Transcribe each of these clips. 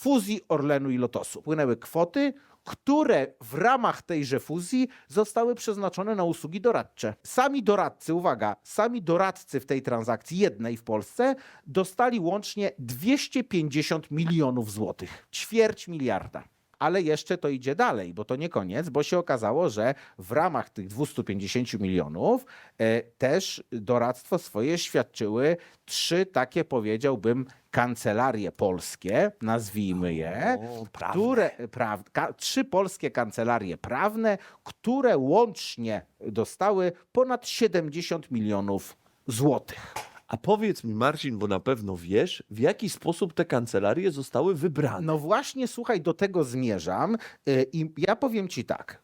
fuzji Orlenu i Lotosu. Płynęły kwoty, które w ramach tejże fuzji zostały przeznaczone na usługi doradcze. Sami doradcy, uwaga, sami doradcy w tej transakcji, jednej w Polsce, dostali łącznie 250 milionów złotych. Ćwierć miliarda. Ale jeszcze to idzie dalej, bo to nie koniec, bo się okazało, że w ramach tych 250 milionów e, też doradztwo swoje świadczyły trzy takie, powiedziałbym, kancelarie polskie, nazwijmy je, O, prawne. które, praw, ka, trzy polskie kancelarie prawne, które łącznie dostały ponad 70 milionów złotych. A powiedz mi, Marcin, bo na pewno wiesz, w jaki sposób te kancelarie zostały wybrane. No właśnie, słuchaj, do tego zmierzam y, i ja powiem ci tak.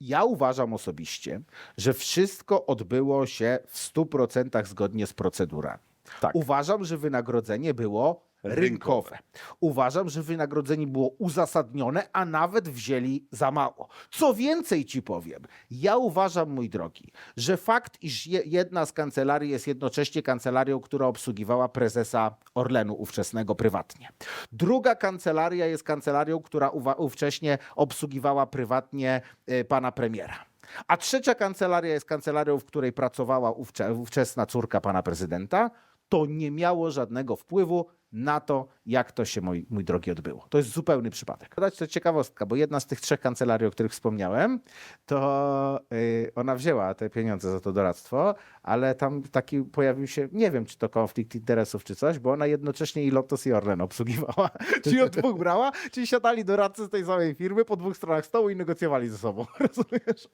Ja uważam osobiście, że wszystko odbyło się w 100% zgodnie z procedurami. Tak. Uważam, że wynagrodzenie było rynkowe. Uważam, że wynagrodzenie było uzasadnione, a nawet wzięli za mało. Co więcej ci powiem, ja uważam, mój drogi, że fakt, iż je- jedna z kancelarii jest jednocześnie kancelarią, która obsługiwała prezesa Orlenu ówczesnego prywatnie. Druga kancelaria jest kancelarią, która ówcześnie obsługiwała prywatnie y, pana premiera. A trzecia kancelaria jest kancelarią, w której pracowała ówcze- ówczesna córka pana prezydenta. To nie miało żadnego wpływu na to, jak to się, mój, mój drogi, odbyło. To jest zupełny przypadek. Dodać to ciekawostka, bo jedna z tych trzech kancelarii, o których wspomniałem, to y, ona wzięła te pieniądze za to doradztwo, ale tam taki pojawił się, nie wiem, czy to konflikt interesów, czy coś, bo ona jednocześnie i Lotos i Orlen obsługiwała. czyli od dwóch brała, czyli siadali doradcy z tej samej firmy po dwóch stronach stołu i negocjowali ze sobą. Rozumiesz?